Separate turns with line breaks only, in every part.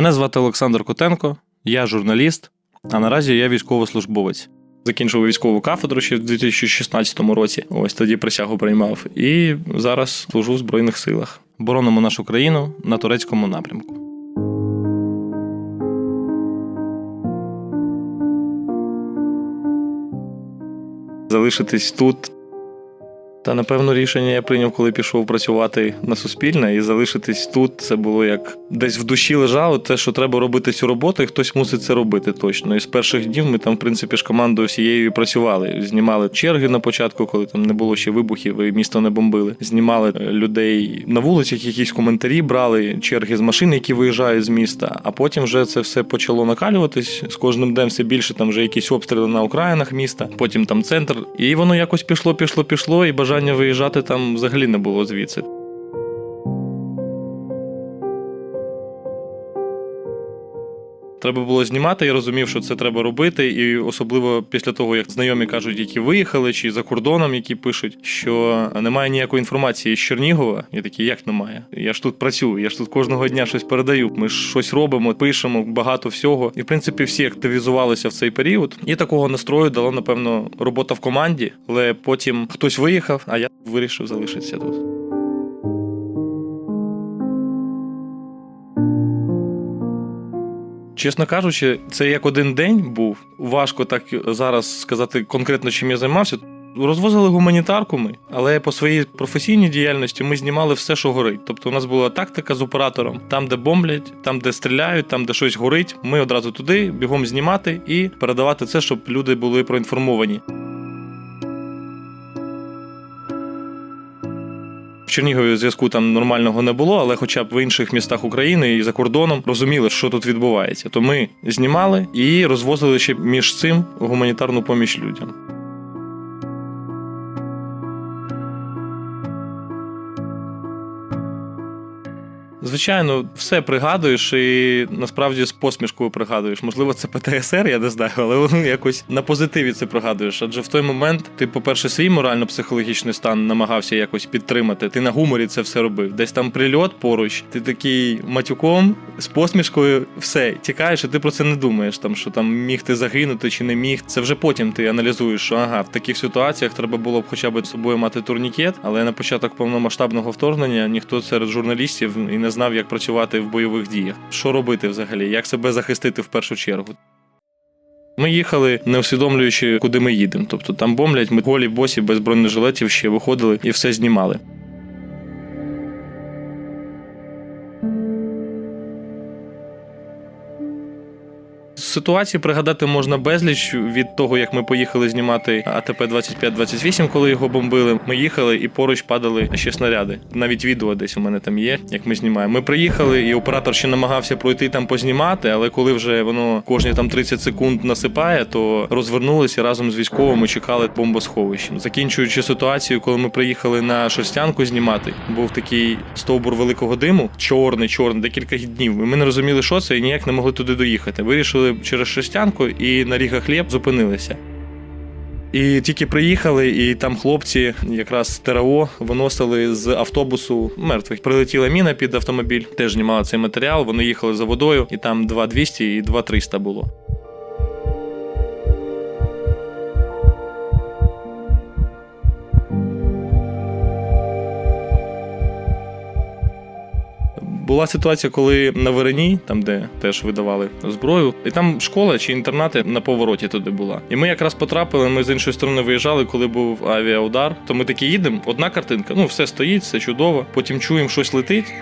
Мене звати Олександр Котенко, я журналіст, а наразі я військовослужбовець. Закінчив військову кафедру ще в 2016 році. Ось тоді присягу приймав. І зараз служу в Збройних силах. Боронимо нашу країну на турецькому напрямку. Залишитись тут. Та напевно рішення я прийняв, коли пішов працювати на суспільне, і залишитись тут. Це було як десь в душі лежало те, що треба робити цю роботу, і хтось мусить це робити точно. І з перших днів ми там, в принципі, ж командою всією працювали. Знімали черги на початку, коли там не було ще вибухів, і місто не бомбили. Знімали е, людей на вулицях, якісь коментарі брали, черги з машин, які виїжджають з міста. А потім вже це все почало накалюватись. З кожним днем все більше там вже якісь обстріли на окраїнах міста, потім там центр. І воно якось пішло, пішло, пішло, і бажання виїжджати там взагалі не було звідси. Треба було знімати, я розумів, що це треба робити, і особливо після того, як знайомі кажуть, які виїхали, чи за кордоном, які пишуть, що немає ніякої інформації з Чернігова. Я такий, як немає? Я ж тут працюю, я ж тут кожного дня щось передаю. Ми ж щось робимо, пишемо багато всього. І в принципі всі активізувалися в цей період. І такого настрою дала, напевно, робота в команді, але потім хтось виїхав, а я вирішив залишитися тут. Чесно кажучи, це як один день був. Важко так зараз сказати конкретно, чим я займався. Розвозили гуманітарку ми, але по своїй професійній діяльності ми знімали все, що горить. Тобто, у нас була тактика з оператором: там, де бомблять, там, де стріляють, там, де щось горить. Ми одразу туди бігом знімати і передавати це, щоб люди були проінформовані. Чернігові зв'язку там нормального не було, але хоча б в інших містах України і за кордоном розуміли, що тут відбувається. То ми знімали і розвозили ще між цим гуманітарну поміч людям. Звичайно, все пригадуєш, і насправді з посмішкою пригадуєш. Можливо, це ПТСР, я не знаю, але воно якось на позитиві це пригадуєш. Адже в той момент ти, по-перше, свій морально-психологічний стан намагався якось підтримати. Ти на гуморі це все робив. Десь там прильот поруч, ти такий матюком з посмішкою, все тікаєш, і ти про це не думаєш. Там що там міг ти загинути чи не міг. Це вже потім ти аналізуєш, що ага, в таких ситуаціях треба було б хоча б з собою мати турнікет, але на початок повномасштабного вторгнення ніхто серед журналістів і не знав, як працювати в бойових діях. Що робити взагалі, як себе захистити в першу чергу. Ми їхали, не усвідомлюючи, куди ми їдемо. Тобто там бомблять, ми голі босі без бронежилетів ще виходили і все знімали. Ситуації пригадати можна безліч від того, як ми поїхали знімати АТП 2528 коли його бомбили. Ми їхали і поруч падали ще снаряди. Навіть відео десь у мене там є, як ми знімаємо. Ми приїхали, і оператор ще намагався пройти там познімати, але коли вже воно кожні там 30 секунд насипає, то розвернулися разом з військовими чекали бомбосховищем. Закінчуючи ситуацію, коли ми приїхали на шерстянку знімати, був такий стовбур великого диму, чорний, чорний, декілька днів. Ми не розуміли, що це, і ніяк не могли туди доїхати. Вирішили через шерстянку і на Ріга хліб зупинилися. І тільки приїхали, і там хлопці, якраз ТРО, виносили з автобусу мертвих. Прилетіла міна під автомобіль, теж знімала цей матеріал. Вони їхали за водою, і там 2200 і 2300 було. Була ситуація, коли на Верені, там де теж видавали зброю, і там школа чи інтернати на повороті туди була. І ми якраз потрапили. Ми з іншої сторони виїжджали, коли був авіаудар. То ми такі їдемо. Одна картинка, ну все стоїть, все чудово. Потім чуємо, щось летить.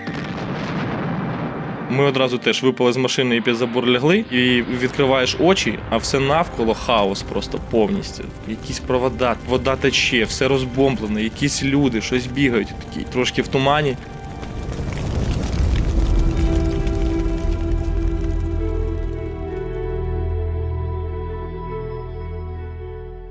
Ми одразу теж випали з машини і під забор лягли, і відкриваєш очі, а все навколо хаос просто повністю. Якісь провода, вода тече, все розбомблене, якісь люди, щось бігають, такі трошки в тумані.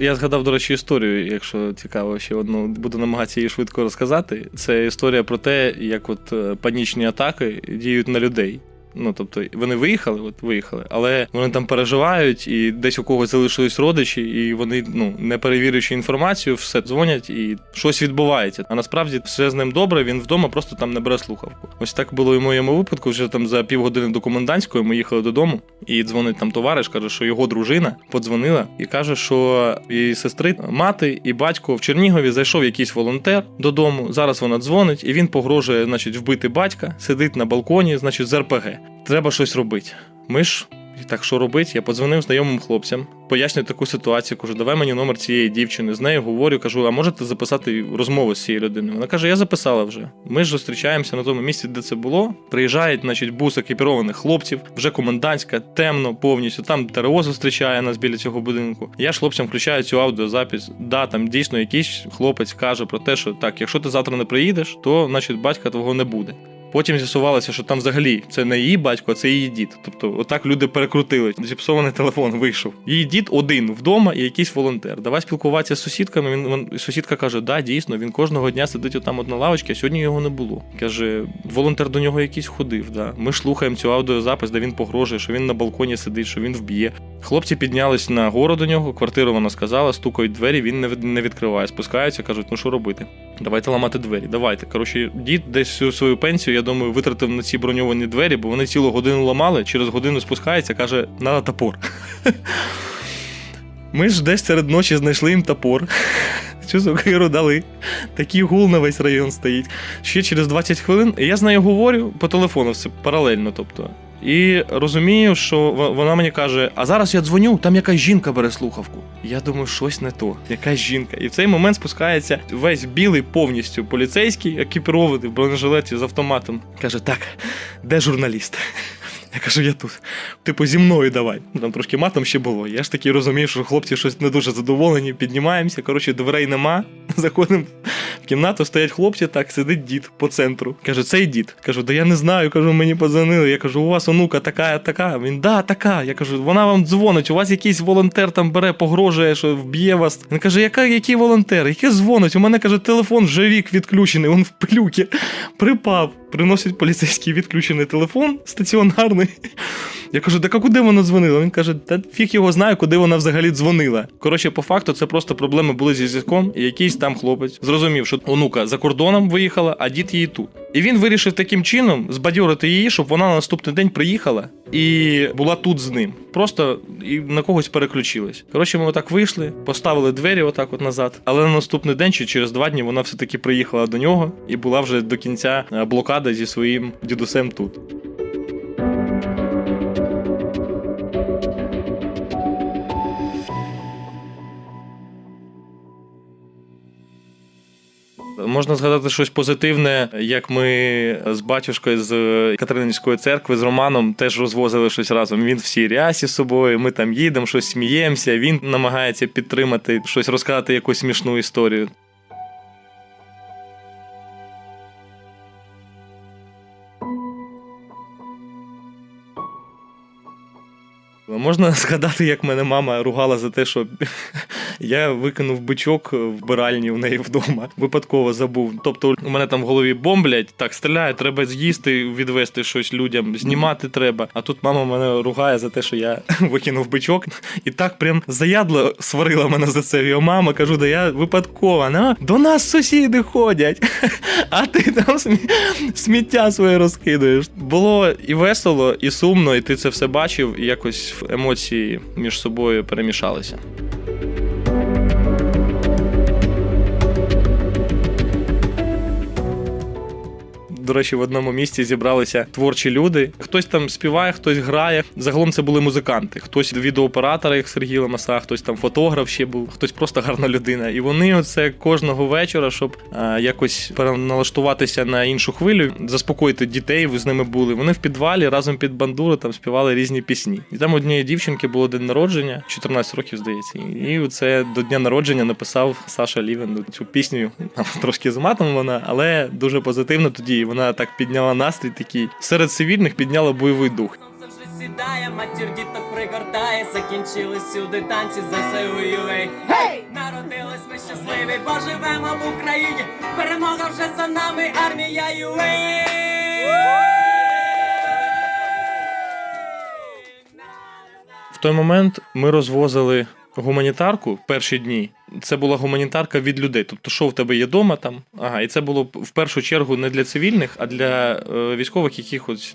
Я згадав, до речі, історію, якщо цікаво, ще одну буду намагатися її швидко розказати. Це історія про те, як от е, панічні атаки діють на людей. Ну тобто вони виїхали, от виїхали, але вони там переживають, і десь у когось залишились родичі, і вони, ну не перевіривши інформацію, все дзвонять і щось відбувається. А насправді все з ним добре. Він вдома просто там не бере слухавку. Ось так було і в моєму випадку. Вже там за півгодини до комендантської ми їхали додому, і дзвонить там товариш, каже, що його дружина подзвонила і каже, що і сестри, мати і батько в Чернігові зайшов якийсь волонтер додому. Зараз вона дзвонить, і він погрожує, значить, вбити батька, сидить на балконі, значить, з РПГ. Треба щось робити. Ми ж. Так, що робити? Я подзвонив знайомим хлопцям, пояснюю таку ситуацію. Кажу, давай мені номер цієї дівчини. З нею говорю, кажу, а можете записати розмову з цією людиною? Вона каже: Я записала вже. Ми ж зустрічаємося на тому місці, де це було. Приїжджають, значить, бус екіпірованих хлопців, вже комендантська, темно повністю. Там ТРО зустрічає нас біля цього будинку. Я ж хлопцям включаю цю аудіозапис. Да, там дійсно якийсь хлопець каже про те, що так, якщо ти завтра не приїдеш, то значить батька твого не буде. Потім з'ясувалося, що там взагалі це не її батько, а це її дід. Тобто, отак люди перекрутили. Зіпсований телефон вийшов. Її дід один вдома і якийсь волонтер. Давай спілкуватися з сусідками. Він, він сусідка каже: да, дійсно, він кожного дня сидить отам от на лавочці, а сьогодні його не було. Каже, волонтер до нього якийсь ходив. Да. Ми ж слухаємо цю аудіозапис, де він погрожує, що він на балконі сидить, що він вб'є. Хлопці піднялись на гору до нього, квартиру вона сказала, стукають двері, він не відкриває. Спускаються, кажуть, ну що робити? Давайте ламати двері. Давайте. Коротше, дід десь всю свою пенсію, я думаю, витратив на ці броньовані двері, бо вони цілу годину ламали, через годину спускається, каже, надо топор. Ми ж десь серед ночі знайшли їм топор. Цю сокиру дали. Такий гул на весь район стоїть. Ще через 20 хвилин я з нею говорю по телефону, все паралельно, тобто. І розумію, що вона мені каже: а зараз я дзвоню, там якась жінка бере слухавку. Я думаю, щось не то, якась жінка. І в цей момент спускається весь білий повністю поліцейський, екіпірований в бронежилеті з автоматом. Каже: Так, де журналіст? Я кажу, я тут. Типу, зі мною давай. Ну, Там трошки матом ще було. Я ж таки розумію, що хлопці щось не дуже задоволені, піднімаємося. Коротше, дверей нема. Заходимо в кімнату, стоять хлопці, так, сидить дід по центру. Каже, цей дід. Кажу, да я не знаю. Кажу, мені подзвонили. Я кажу, у вас онука така, така. Він да, така. Я кажу, вона вам дзвонить. У вас якийсь волонтер там бере, погрожує, що вб'є вас. Він каже, яка, який волонтер? Який дзвонить? У мене каже, телефон вже рік відключений, він в плюкі. Припав. Приносить поліцейський відключений телефон стаціонарний. Я кажу, так а куди вона дзвонила? Він каже, та фіг його знає, куди вона взагалі дзвонила. Коротше, по факту, це просто проблеми були зі зв'язком, і якийсь там хлопець зрозумів, що онука за кордоном виїхала, а дід її тут. І він вирішив таким чином збадьорити її, щоб вона на наступний день приїхала і була тут з ним. Просто і на когось переключилась. Коротше, ми отак вийшли, поставили двері отак от назад. Але на наступний день чи через два дні вона все-таки приїхала до нього і була вже до кінця е, блокада зі своїм дідусем тут. Можна згадати щось позитивне, як ми з батюшкою з Катерининської церкви з Романом теж розвозили щось разом. Він в сій рясі з собою. Ми там їдемо, щось сміємося. Він намагається підтримати щось, розказати якусь смішну історію. Можна згадати, як мене мама ругала за те, що я викинув бичок в биральні в неї вдома. Випадково забув. Тобто, у мене там в голові бомблять, так стріляє, треба з'їсти, відвести щось людям, знімати треба. А тут мама мене ругає за те, що я викинув бичок. І так прям заядло сварила мене за це. Його мама кажу, да я випадково. Ну, до нас сусіди ходять, а ти там смі- сміття своє розкидаєш. Було і весело, і сумно, і ти це все бачив, і якось емоції між собою перемішалися. До речі, в одному місці зібралися творчі люди. Хтось там співає, хтось грає. Загалом це були музиканти. Хтось відеооператор, як Сергій Ламаса, хтось там фотограф ще був, хтось просто гарна людина. І вони оце кожного вечора, щоб е, якось переналаштуватися на іншу хвилю, заспокоїти дітей. Ви з ними були. Вони в підвалі разом під бандуру там співали різні пісні. І там однієї дівчинки було день народження, 14 років, здається. І це до дня народження написав Саша Лівен цю пісню. Там трошки з матом вона, але дуже позитивно тоді. І вона так підняла настрій такий. Серед цивільних підняла бойовий дух.
Вже Сідає, матір діток пригортає, закінчились сюди танці за Гей! Hey! Народились ми щасливі, бо живемо в Україні. Перемога вже за нами, армія юей!
В той момент ми розвозили гуманітарку в перші дні. Це була гуманітарка від людей. Тобто, що в тебе є вдома там? Ага, і це було в першу чергу не для цивільних, а для е, військових, якихось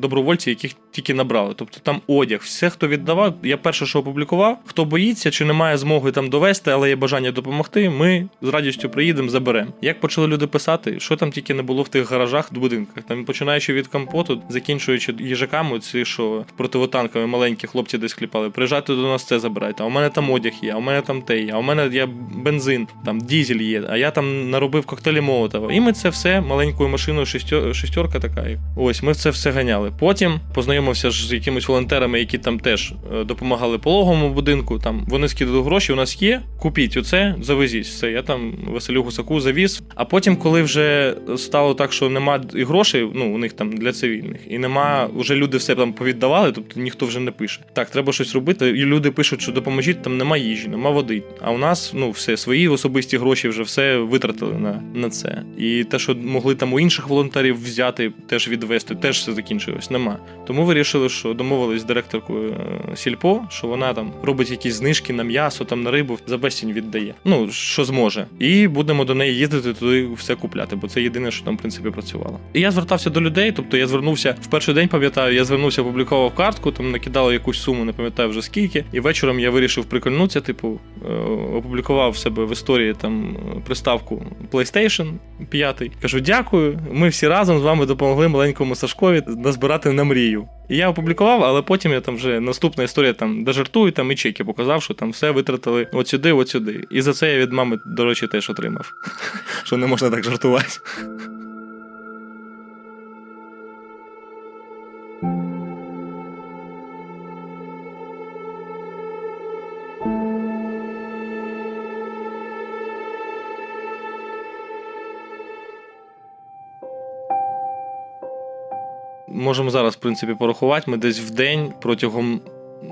добровольців, яких тільки набрали. Тобто там одяг, все, хто віддавав. Я перше, що опублікував, хто боїться чи не має змоги там довести, але є бажання допомогти. Ми з радістю приїдемо, заберемо. Як почали люди писати, що там тільки не було в тих гаражах, будинках, там починаючи від компоту, закінчуючи їжаками, ці що противотанками маленькі хлопці десь кліпали. Приїжджайте до нас це забирайте. А у мене там одяг є, а у мене там те є, а у мене є бензин, там дізель є, а я там наробив коктейлі Молотова. І ми це все маленькою машиною, шістьо- шістерка така. Ось ми це все ганяли. Потім познайомився з якимись волонтерами, які там теж е, допомагали пологовому будинку. Там вони скидали гроші. У нас є. Купіть оце, завезіть все. Я там Василю Гусаку завіз. А потім, коли вже стало так, що нема і грошей, ну у них там для цивільних, і нема, вже люди все там повіддавали, тобто ніхто вже не пише. Так, треба щось робити. І люди пишуть, що допоможіть, там нема їжі, нема води. А у нас ну все свої особисті гроші вже все витратили на, на це. І те, що могли там у інших волонтерів взяти, теж відвести, теж все закінчилось. Нема. Тому вирішили, що домовились з директоркою е, Сільпо, що вона там робить якісь знижки на м'ясо, там на рибу, за безцінь віддає. Ну що зможе. І будемо до неї їздити туди все купляти, бо це єдине, що там в принципі працювало. І я звертався до людей, тобто я звернувся в перший день, пам'ятаю, я звернувся, опублікував картку, там накидали якусь суму, не пам'ятаю вже скільки. І вечором я вирішив прикольнутися, типу, опублікував в себе в історії там е, приставку PlayStation 5. Кажу, дякую. Ми всі разом з вами допомогли маленькому Сашкові назбирати на мрію. І я опублікував, але потім я там вже наступна історія там дожартую, там і чеки показав, що там все витратили от сюди, от сюди. І за це я від мами, до речі, теж отримав. Що не можна так жартувати. Можемо зараз, в принципі, порахувати. Ми десь в день протягом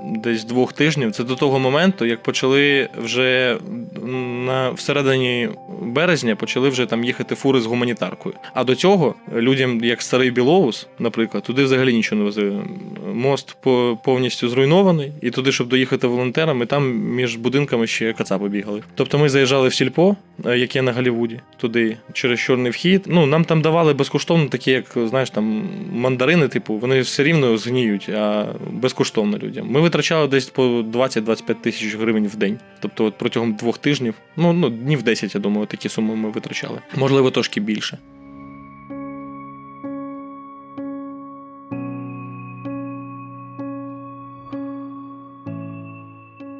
десь двох тижнів. Це до того моменту, як почали вже на всередині березня почали вже там їхати фури з гуманітаркою. А до цього людям, як старий Білоус, наприклад, туди взагалі нічого не возили. Мост по- повністю зруйнований, і туди, щоб доїхати волонтерами, там між будинками ще кацапи бігали. Тобто ми заїжджали в сільпо, е, яке на Голлівуді, туди через чорний вхід. Ну нам там давали безкоштовно такі, як знаєш, там мандарини, типу, вони все рівно згніють, а безкоштовно людям. Ми витрачали десь по 20-25 тисяч гривень в день. Тобто, от протягом двох тижнів, ну ну днів 10, я думаю, такі суми ми витрачали. Можливо, трошки більше.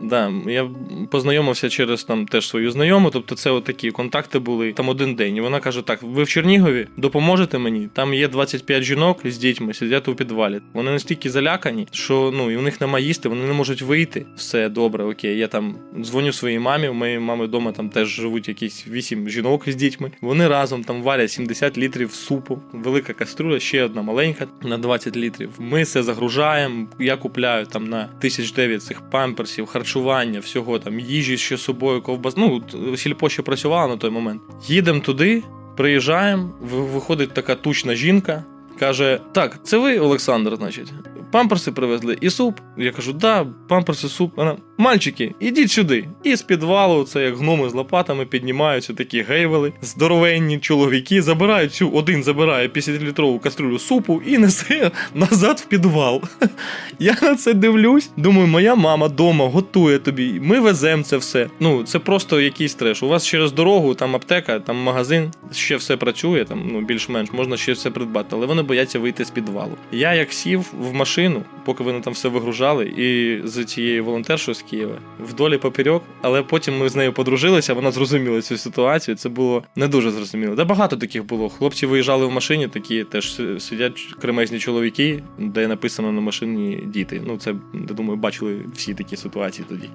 Да, я познайомився через там теж свою знайому, тобто це от такі контакти були там один день. І вона каже: так, ви в Чернігові допоможете мені? Там є 25 жінок з дітьми, сидять у підвалі. Вони настільки залякані, що ну і у них немає їсти, вони не можуть вийти. Все добре, окей. Я там дзвоню своїй мамі. У моєї мами вдома там теж живуть якісь 8 жінок з дітьми. Вони разом там варять 70 літрів супу, велика каструля, ще одна маленька на 20 літрів. Ми все загружаємо. Я купляю там на 1009 цих памперсів, харчування, всього там їжі ще з собою, ковбас. Ну сільпо ще працювала на той момент. Їдемо туди, приїжджаємо. Виходить така тучна жінка. Каже: Так, це ви, Олександр, значить, памперси привезли і суп. Я кажу, да, памперси, суп. Вона, мальчики, ідіть сюди. І з підвалу, це як гноми з лопатами, піднімаються такі гейвели, здоровенні чоловіки, забирають цю, один забирає 50-літрову каструлю супу і несе назад в підвал. Я на це дивлюсь. Думаю, моя мама дома готує тобі. Ми веземо це все. Ну, це просто якийсь треш. У вас через дорогу, там аптека, там магазин, ще все працює, там ну більш-менш можна ще все придбати, але вони бояться вийти з підвалу. Я як сів в машину, поки вони там все вигружали, і з цією волонтершою з Києва вдолі поперек, але потім ми з нею подружилися, вона зрозуміла цю ситуацію. Це було не дуже зрозуміло. Та багато таких було. Хлопці виїжджали в машині, такі теж сидять кремезні чоловіки, де написано на машині діти. Ну, це я думаю, бачили всі такі ситуації тоді.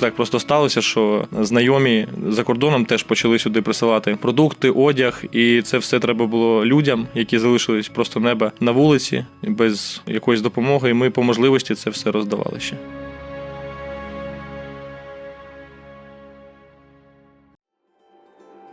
Так просто сталося, що знайомі за кордоном теж почали сюди присилати продукти, одяг, і це все треба було людям, які залишились просто неба на вулиці без якоїсь допомоги. І ми по можливості це все роздавали ще.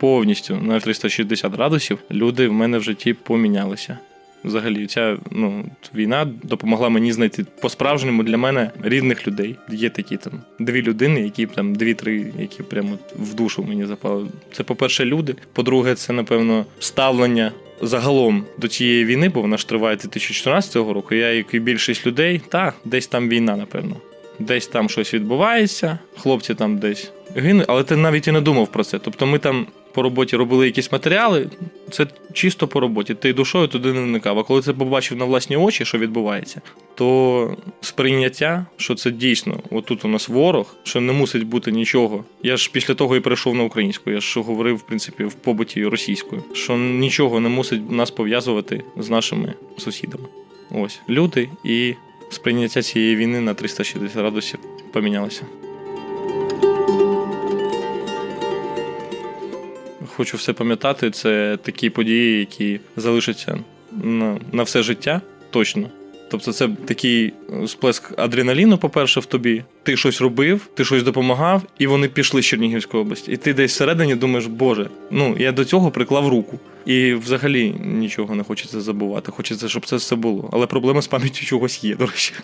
повністю на 360 градусів люди в мене в житті помінялися. Взагалі, ця ну, війна допомогла мені знайти по-справжньому для мене рідних людей. Є такі там дві людини, які там дві-три, які прямо в душу мені запали. Це, по-перше, люди. По-друге, це, напевно, ставлення загалом до цієї війни, бо вона ж триває 2014 року. Я, як і більшість людей, та десь там війна, напевно. Десь там щось відбувається, хлопці там десь гинуть, але ти навіть і не думав про це. Тобто ми там по роботі робили якісь матеріали, це чисто по роботі. Ти душою туди не вникав. А коли ти побачив на власні очі, що відбувається, то сприйняття, що це дійсно, отут у нас ворог, що не мусить бути нічого. Я ж після того і перейшов на українську. Я ж говорив, в принципі, в побуті російською, що нічого не мусить нас пов'язувати з нашими сусідами. Ось люди і сприйняття цієї війни на 360 градусів помінялося. Хочу все пам'ятати. Це такі події, які залишаться на, на все життя, точно. Тобто, це такий е, сплеск адреналіну, по-перше, в тобі. Ти щось робив, ти щось допомагав, і вони пішли з Чернігівської області. І ти десь всередині думаєш, Боже, ну я до цього приклав руку. І взагалі нічого не хочеться забувати. Хочеться, щоб це все було. Але проблема з пам'яттю чогось є, до речі.